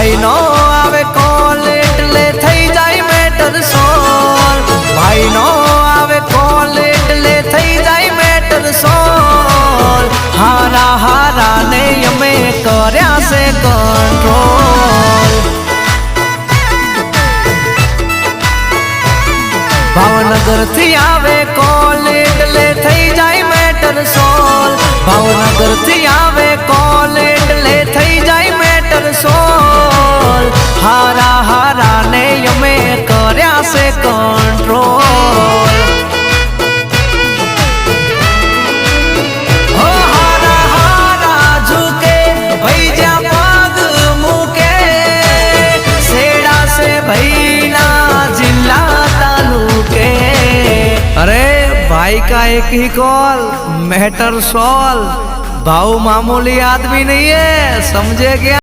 ભાઈનો આવે કોલ એટલે થઈ જાય મેટર સોલ ભાઈનો આવે કોલ એટલે થઈ જાય મેટર સોલ હારા હારા ને અમે કર્યા છે કંટ્રોલ ભાવનગર થી આવે કોલ એટલે થઈ જાય कंट्रोल हो हारा हारा झुके भैया पग मुके सेड़ा से भैना जिला अरे भाई का एक ही कॉल मैटर सॉल भाऊ मामूली आदमी नहीं है समझे क्या